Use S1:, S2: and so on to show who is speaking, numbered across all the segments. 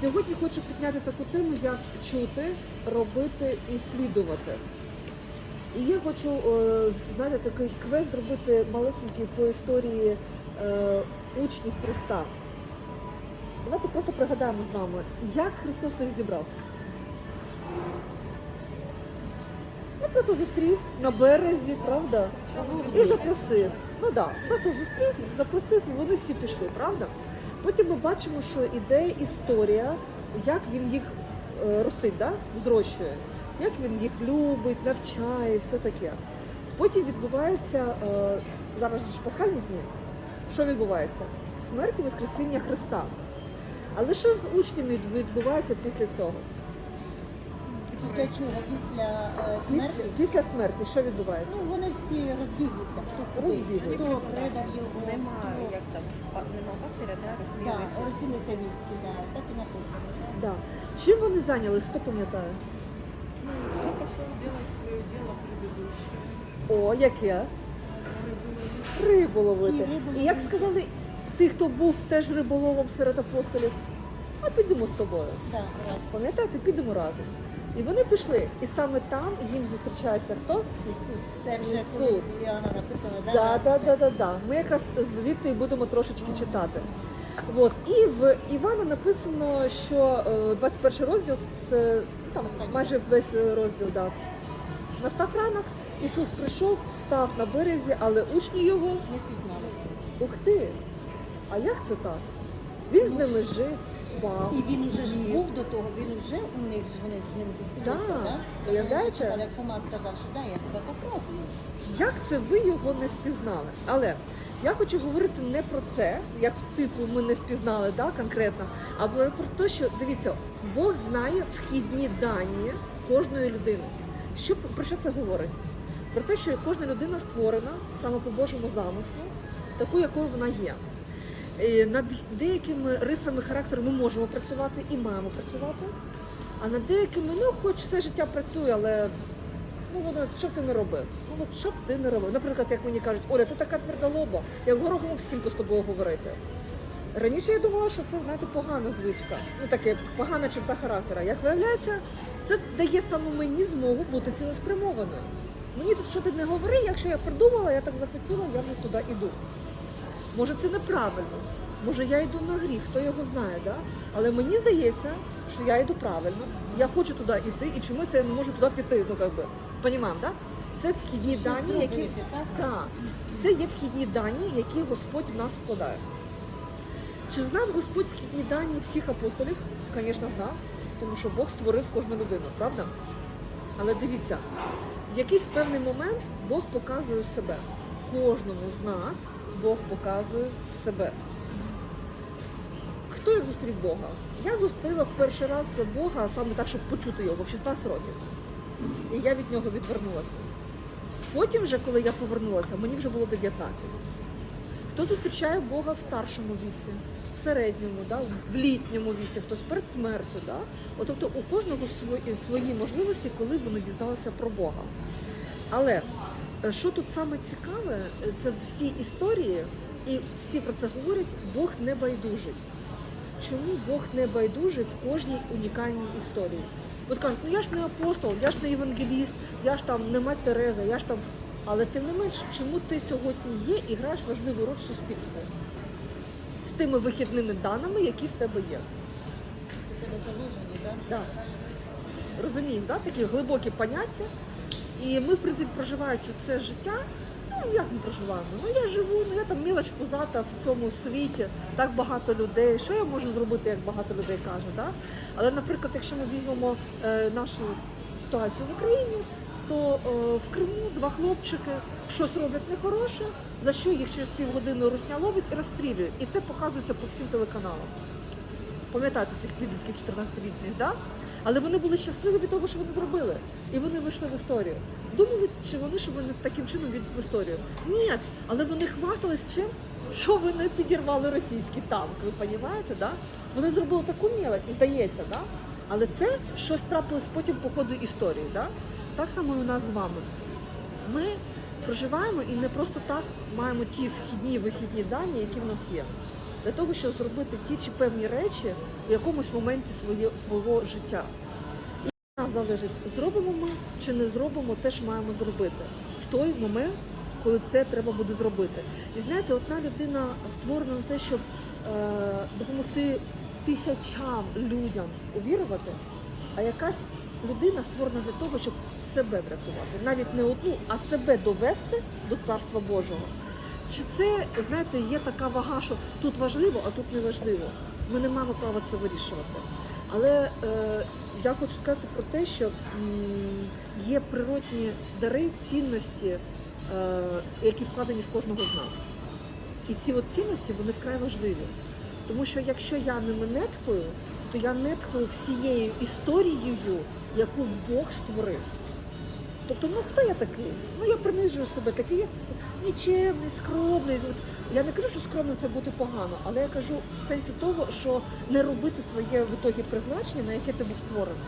S1: Сьогодні хочу підняти таку тему, як чути, робити і слідувати. І я хочу, е, знаєте, такий квест зробити малесенький по історії е, учнів Христа. Давайте просто пригадаємо з вами, як Христос їх зібрав. Ну, просто зустрів на березі, правда? І запросив. Ну так, да, просто зустрів, запросив, і вони всі пішли, правда? Потім ми бачимо, що іде історія, як він їх е, ростить, да? зрощує, як він їх любить, навчає, все таке. Потім відбувається, е, зараз ж пасхальні дні. Що відбувається? Смерть і Воскресіння Христа. Але що з учнями відбувається після цього?
S2: Після чого? Після е, смерті?
S1: після смерті, що відбувається?
S2: Ну вони всі розбіглися, хто куди,
S1: Розбіглися.
S2: хто предав його,
S3: Немає,
S2: хто
S3: як там, па- нема пастиря, да,
S2: да,
S3: розсілися.
S2: розсілися вівці, да, так і написано.
S1: Да. Чим вони зайнялись, хто пам'ятає?
S3: Ну, он пошел делать свое дело предыдущее.
S1: О, яке? Рибу ловити.
S2: Ті
S1: І як
S2: ловити.
S1: сказали, ти, хто був теж риболовом серед апостолів, а підемо з тобою.
S2: Да, раз.
S1: Пам'ятаєте, підемо разом. І вони пішли, і саме там їм зустрічається хто?
S2: Ісус. Це вже
S1: Ісус.
S2: коли Іоанна написано, да?
S1: Да, да, да, да, да. Ми якраз звідти і будемо трошечки читати. От. І в Івана написано, що е, 21 розділ це ну, там
S2: Останній.
S1: майже весь розділ да. настав ранок. Ісус прийшов, став на березі, але учні його
S2: Не пізнали.
S1: Ух ти! А як це так? Він з ними жив, спав.
S2: І він уже ж був до того, він вже у них, вони ж з ним зустрілися,
S1: Да.
S2: да?
S1: Уявляєте?
S2: Як Фома сказав, що да, я тебе попробую.
S1: Як це ви його не впізнали? Але я хочу говорити не про це, як типу ми не впізнали да, конкретно, а про те, що дивіться, Бог знає вхідні дані кожної людини. Що про що це говорить? Про те, що кожна людина створена саме по Божому замислу, такою, якою вона є. І Над деякими рисами характеру ми можемо працювати і маємо працювати, а над деякими, ну, хоч все життя працює, але ну воно що б ти не робив? Ну от що б ти не робив? Наприклад, як мені кажуть, Оля, ти така твердолоба, як об стінку з тобою говорити. Раніше я думала, що це знаєте погана звичка, ну таке погана черта характера. Як виявляється, це дає саме мені змогу бути цілеспрямованою. Мені тут що ти не говори, якщо я придумала, я так захотіла, я вже туди іду. Може, це неправильно, може я йду на гріх, хто його знає, да? але мені здається, що я йду правильно, я хочу туди йти, і чому це я не можу туди піти? Ну як би, понімаємо, да? Це вхідні
S2: Щось
S1: дані, які
S2: зробити, так?
S1: так, це є вхідні дані, які Господь в нас вкладає. Чи знав Господь вхідні дані всіх апостолів? Звісно, знав, тому що Бог створив кожну людину, правда? Але дивіться, в якийсь певний момент Бог показує себе. Кожному з нас Бог показує себе. Хто як зустрів Бога? Я зустріла в перший раз Бога саме так, щоб почути його в 16 років. І я від нього відвернулася. Потім, вже, коли я повернулася, мені вже було 19. Хто зустрічає Бога в старшому віці, в середньому, да, в літньому віці, хтось перед смертю. Да? От, тобто у кожного свої, свої можливості, коли вони дізналися про Бога. Але що тут саме цікаве, це всі історії, і всі про це говорять, Бог не байдужий. Чому Бог не байдужий в кожній унікальній історії? От кажуть, ну я ж не апостол, я ж не євангеліст, я ж там не мать Тереза, я ж там. Але тим не менш, чому ти сьогодні є і граєш важливу роль в суспільстві? З тими вихідними даними, які в тебе є.
S2: У тебе заложені, так?
S1: Да. Розумієш, да? такі глибокі поняття. І ми, в принципі, проживаючи це життя, ну як ми проживаємо? Ну я живу, ну я там мілоч пузата в цьому світі, так багато людей. Що я можу зробити, як багато людей каже? Да? Але, наприклад, якщо ми візьмемо е, нашу ситуацію в Україні, то е, в Криму два хлопчики щось роблять нехороше, за що їх через півгодини русня ловить і розстрілюють. І це показується по всім телеканалам. Пам'ятаєте цих підлітків 14-літніх, да? Але вони були щасливі від того, що вони зробили. І вони вийшли в історію. Думали, чи вони, що вони таким чином війдуть в історію? Ні, але вони хвастались чим? Що вони підірвали російський танк, ви розумієте, да? Вони зробили таку мілоч, і здається, да? Але це щось трапилось потім по ходу історії. Да? Так само і у нас з вами. Ми проживаємо і не просто так маємо ті вхідні вихідні дані, які в нас є. Для того, щоб зробити ті чи певні речі в якомусь моменті своє, свого життя. І від нас залежить, зробимо ми чи не зробимо, теж маємо зробити в той момент, коли це треба буде зробити. І знаєте, одна людина створена на те, щоб е, допомогти тисячам людям увірувати, а якась людина створена для того, щоб себе врятувати. Навіть не одну, а себе довести до Царства Божого. Чи це, знаєте, є така вага, що тут важливо, а тут не важливо. Ми не маємо права це вирішувати. Але е, я хочу сказати про те, що м, є природні дари, цінності, е, які вкладені в кожного з нас. І ці от цінності вони вкрай важливі. Тому що якщо я ними нетхую, то я нетхую всією історією, яку Бог створив. Тобто, ну хто я такий? Ну я принижую себе, такий я нічемний, скромний. Я не кажу, що скромно це бути погано, але я кажу в сенсі того, що не робити своє в ітогі призначення, на яке ти був створений.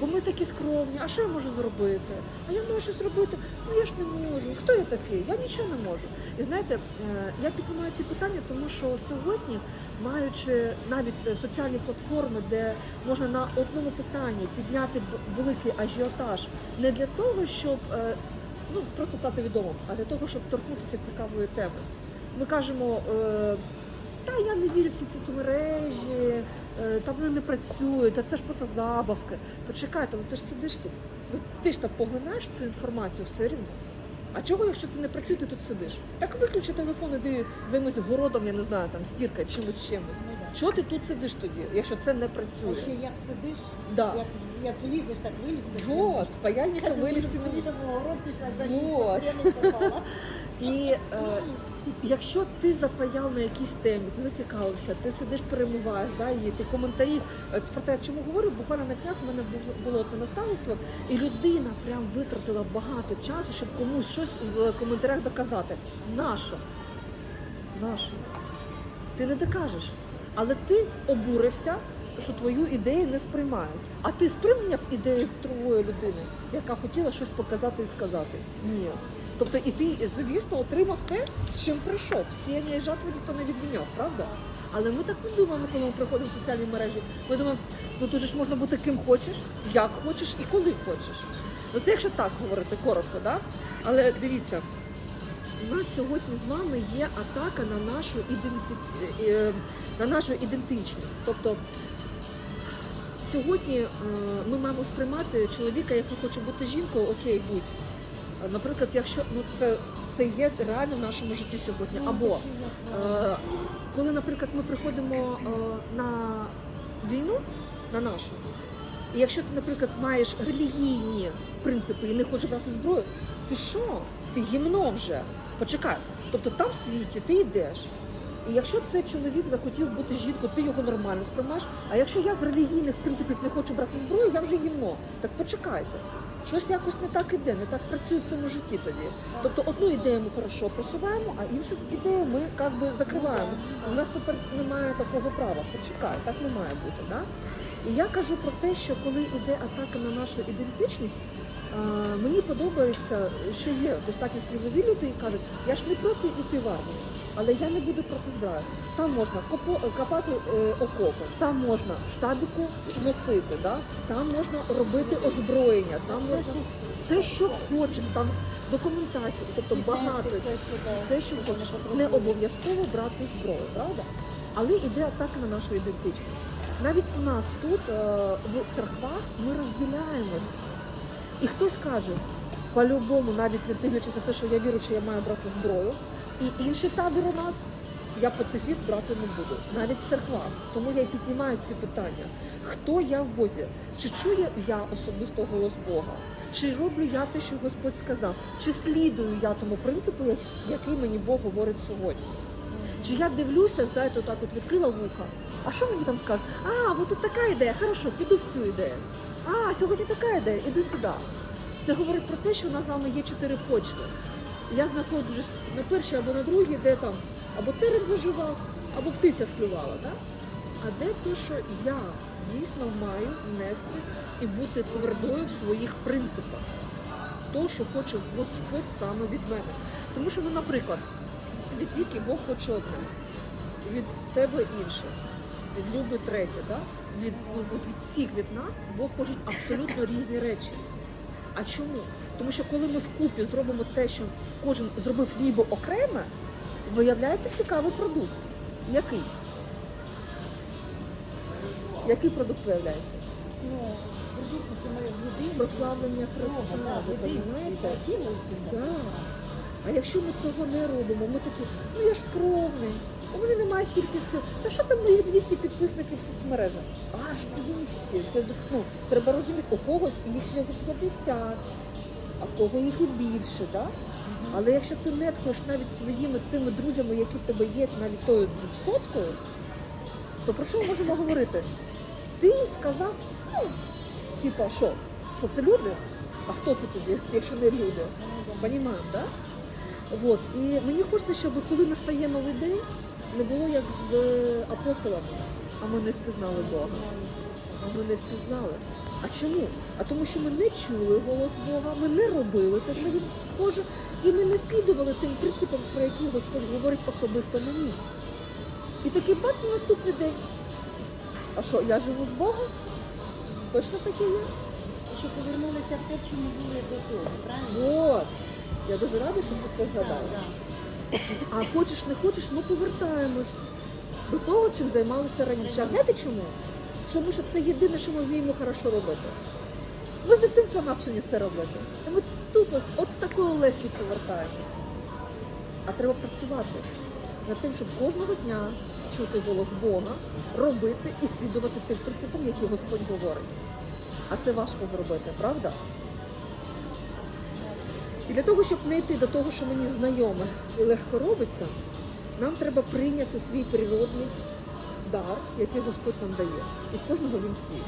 S1: Бо ми такі скромні, а що я можу зробити? А я можу зробити? Ну я ж не можу. Хто я такий? Я нічого не можу. І знаєте, е, я піднімаю ці питання, тому що сьогодні, маючи навіть е, соціальні платформи, де можна на одному питанні підняти великий ажіотаж, не для того, щоб е, ну просто стати відомим, а для того, щоб торкнутися цікавої теми. Ми кажемо. Та я не вірю всі ці мережі, е, та вони не працюють, та це ж просто забавки. Почекайте, ну ти ж сидиш тут. Ну ти ж так поглинаєш цю інформацію все рівно. А чого, якщо це не працює, ти тут сидиш? Так виключи телефон, іди займись городом, я не знаю, там стірка, чимось чимось.
S2: Ну, да.
S1: Чого ти тут сидиш тоді, якщо це не
S2: А ще
S1: працює?
S2: як сидиш,
S1: Да.
S2: як, як влізеш, так вилізти.
S1: Вот, з паяльника вилізти
S2: дуже
S1: мені.
S2: скучно, в город пішла,
S1: Вот.
S2: залізла, пряник попала.
S1: І е, якщо ти запаяв на якійсь темі, ти зацікавився, ти сидиш, перемиваєш, да, її, ти коментарі. Е, Про те, чому говорю, буквально на днях в мене було- одне наставництво, і людина прям витратила багато часу, щоб комусь щось в коментарях доказати. Нащо? Нащо? Ти не докажеш. Але ти обурився, що твою ідею не сприймають. А ти сприйняв ідею другої людини, яка хотіла щось показати і сказати. Ні. Тобто і ти, звісно, отримав те, з чим прийшов. Сіяння і жатви ніхто не відміняв, правда? Але ми так не думаємо, коли ми приходимо в соціальні мережі. Ми думаємо, ну тут ж можна бути ким хочеш, як хочеш і коли хочеш. Ну це якщо так говорити коротко, да? Але дивіться, у нас сьогодні з вами є атака на нашу іденти... е, на нашу ідентичність. Тобто сьогодні е, ми маємо сприймати чоловіка, який хоче бути жінкою, окей, будь. Наприклад, якщо ну це, це є реально в нашому житті сьогодні.
S2: Ну,
S1: Або Е, коли, наприклад, ми приходимо е, на війну, на нашу, і якщо ти, наприклад, маєш релігійні принципи і не хочеш брати зброю, ти що? Ти гімно вже. Почекай. Тобто там в світі ти йдеш. І якщо цей чоловік захотів бути жінкою, ти його нормально сприймаєш. А якщо я з релігійних принципів не хочу брати зброю, я вже гімно. Так почекайте. Щось якось не так іде, не так працює в цьому житті тоді. Тобто одну ідею ми хорошо просуваємо, а іншу ідею ми як би закриваємо. У нас тепер немає такого права. Почекай, так не має бути. Да? І я кажу про те, що коли йде атака на нашу ідентичність, мені подобається, що є достатньо сміливі люди і кажуть, я ж не проти іти в армію, але я не буду проти. Там можна копати е, окопи, там можна штабіку носити, да? там можна робити озброєння, там можна все, що хочеш, там документацію, тобто багато
S2: все, що,
S1: хочеш, не обов'язково брати зброю, правда? Але йде атака на нашу ідентичність. Навіть у нас тут е, в церквах ми розділяємось. І хтось каже, по-любому, навіть не дивлячись на те, що я вірю, що я маю брати зброю, і інший табір у нас, я пацифіст брати не буду, навіть в церквах. Тому я і піднімаю ці питання. Хто я в Бозі? Чи чую я особисто голос Бога? Чи роблю я те, що Господь сказав? Чи слідую я тому принципу, який мені Бог говорить сьогодні? Чи я дивлюся, знаєте, отак от відкрила вуха. А що мені там скажуть? А, от тут така ідея, хорошо, піду в цю ідею. А, сьогодні така ідея, іди сюди. Це говорить про те, що у нас з вами є чотири почви. Я знаходжусь на першій або на другій, де там або терен заживав, або птиця сплювала, так? А де те, що я дійсно маю нести і бути твердою в своїх принципах. То, що хоче Господь саме від мене. Тому що, ну, наприклад, від віки Бог хоче одне. від тебе інше, від Люби третє, да? від, ну, від всіх від нас Бог хоче абсолютно різні речі. А чому? Тому що коли ми вкупі зробимо те, що кожен зробив ніби окреме, виявляється цікавий продукт. Який? Який продукт виявляється?
S2: Ну, продукт, що ми в.
S1: Прославлення
S2: Бога,
S1: Христа, ви розумієте? Да. А якщо ми цього не робимо, ми такі, ну я ж скромний, у мене немає стільки сил. Та що там мої 200 підписників в соцмережах? Аж 200. Це ну, треба розуміти, у когось їх ще 50, а в кого їх і більше, да? Але якщо ти не тхнеш навіть своїми тими друзями, які в тебе є, навіть тою двохсоткою, то про що ми можемо говорити? Ти сказав, ну, типа, що? Що це люди? А хто це тобі, якщо не люди? Понімаємо, так? Вот. І мені хочеться, щоб коли настає новий день, не було як з е, апостолами, а ми не впізнали Бога. А ми не впізнали. А чому? А тому, що ми не чули голос Бога, ми не робили те, що він хоче, і ми не слідували тим принципам, про які Господь говорить особисто мені. І такий бат на наступний день. А що, я живу з Богом? Точно таке є?
S2: Що повернулися в те, в чому були до того, правильно?
S1: От. Я дуже рада, що ти це згадала.
S2: так.
S1: А хочеш, не хочеш, ми повертаємось до того, чим займалися раніше. А знаєте чому? Тому що це єдине, що ми вміємо хорошо робити. Ми з дитинства навчені це робити. І ми тупо от з такою легкістю вертаємось. А треба працювати над тим, щоб кожного дня чути голос Бога, робити і слідувати тим принципам, які Господь говорить. А це важко зробити, правда? І для того, щоб не йти до того, що мені знайоме і легко робиться, нам треба прийняти свій природний дар, який Господь нам дає. І з кожного він свій.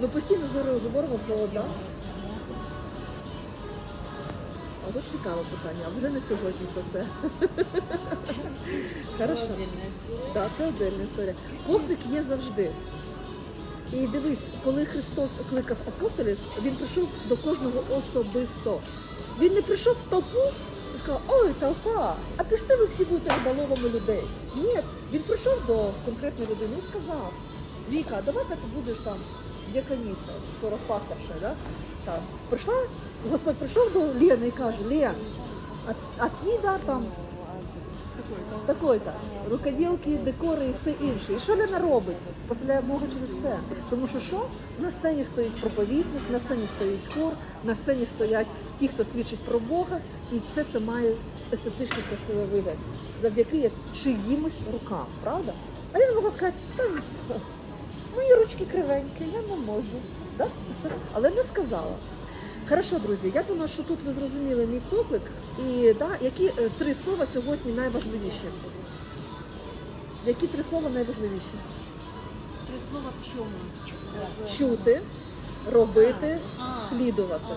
S1: Ми постійно з Зорою говоримо про дар. А тут цікаве питання, а вже не сьогодні про це. Хорошо. Так, це отдельна історія. Поклик є завжди. І дивись, коли Христос кликав апостолів, він прийшов до кожного особисто. Він не прийшов в толпу сказав, ой, толпа, а пішли ви всі будете риболовами людей. Ні, він прийшов до конкретної людини і сказав, Віка, давай-ка ти будеш там дяканіса, скоро пасторша, да? Там. Прийшла, Господь прийшов до Лени і каже, Лен, а, а твій дар там такой-то. Рукоділки, декори і все інше. І що Лена робить? Прославляє Бога через це. Тому що що? На сцені стоїть проповідник, на сцені стоїть хор, на сцені стоять ті, хто свідчить про Бога, і все це має естетичний красивий вигляд. Завдяки як чиїмось рукам, правда? А він може сказати, та мої ручки кривенькі, я не можу. Да? Але не сказала. Хорошо, друзі, я думаю, що тут ви зрозуміли мій поклик. І да, які е, три слова сьогодні найважливіші? Які три слова найважливіші?
S2: Три слова в чому?
S1: Чути, робити, слідувати.